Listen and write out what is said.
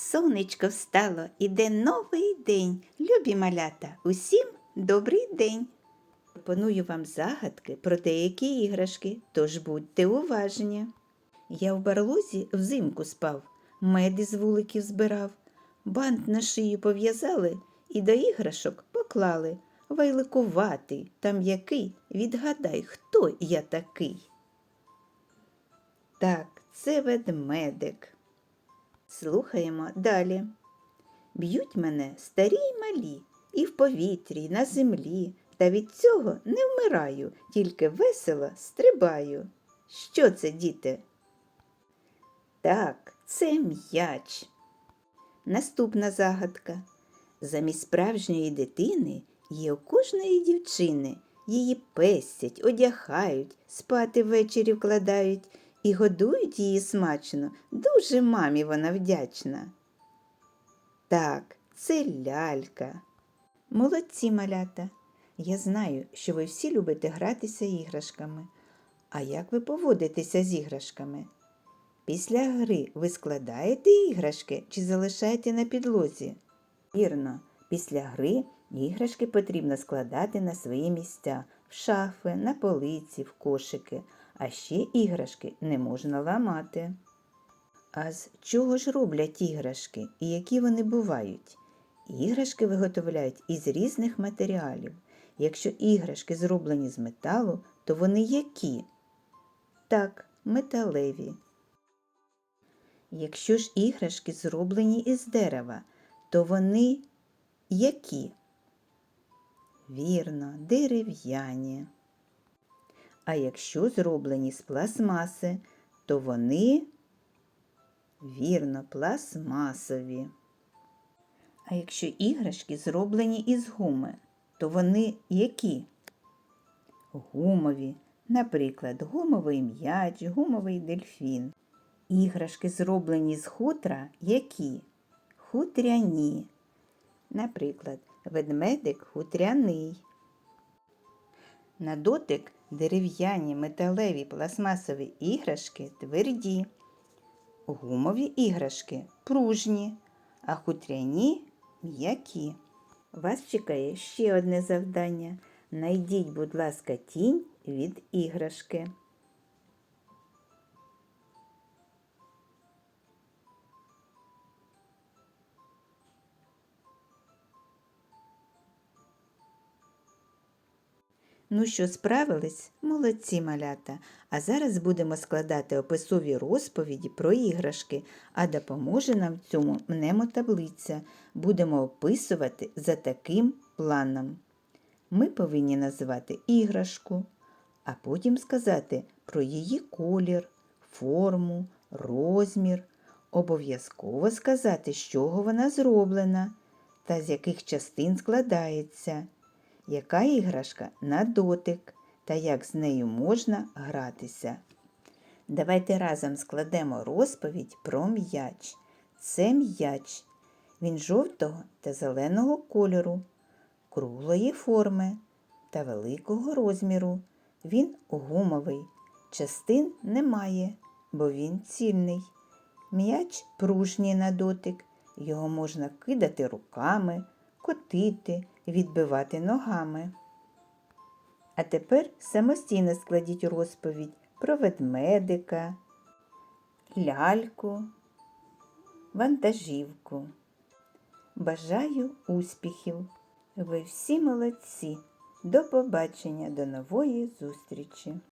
Сонечко встало, іде новий день. Любі малята, усім добрий день. Пропоную вам загадки про деякі іграшки, тож будьте уважні. Я в барлозі взимку спав, мед із вуликів збирав, бант на шию пов'язали і до іграшок поклали. Вайликуватий та м'який, відгадай, хто я такий. Так, це ведмедик. Слухаємо далі. Б'ють мене старі й малі, і в повітрі, і на землі, та від цього не вмираю, тільки весело стрибаю. Що це, діти? Так, це м'яч. Наступна загадка. Замість справжньої дитини є у кожної дівчини. Її пестять, одягають, спати ввечері вкладають і годують її смачно. Дуже мамі вона вдячна. Так, це лялька. Молодці малята. Я знаю, що ви всі любите гратися іграшками. А як ви поводитеся з іграшками? Після гри ви складаєте іграшки чи залишаєте на підлозі? Вірно, після гри іграшки потрібно складати на свої місця в шафи, на полиці, в кошики, а ще іграшки не можна ламати. А з чого ж роблять іграшки і які вони бувають? Іграшки виготовляють із різних матеріалів. Якщо іграшки зроблені з металу, то вони які? Так, металеві. Якщо ж іграшки зроблені із дерева, то вони які? Вірно, дерев'яні. А якщо зроблені з пластмаси, то вони вірно пластмасові. А якщо іграшки зроблені із гуми, то вони які? Гумові, наприклад, гумовий м'яч, гумовий дельфін. Іграшки зроблені з хутра які? Хутряні. Наприклад, ведмедик хутряний. На дотик дерев'яні металеві пластмасові іграшки тверді. Гумові іграшки пружні, а хутряні м'які. Вас чекає ще одне завдання. Найдіть, будь ласка, тінь від іграшки. Ну що, справились? Молодці малята. А зараз будемо складати описові розповіді про іграшки, а допоможе нам в цьому мнемотаблиця. Будемо описувати за таким планом. Ми повинні називати іграшку, а потім сказати про її колір, форму, розмір. Обов'язково сказати, з чого вона зроблена та з яких частин складається яка іграшка на дотик та як з нею можна гратися. Давайте разом складемо розповідь про м'яч. Це м'яч. Він жовтого та зеленого кольору, круглої форми та великого розміру. Він гумовий. Частин немає, бо він цільний. М'яч пружній на дотик. Його можна кидати руками, котити, відбивати ногами. А тепер самостійно складіть розповідь про ведмедика, ляльку, вантажівку. Бажаю успіхів! Ви всі молодці! До побачення, до нової зустрічі!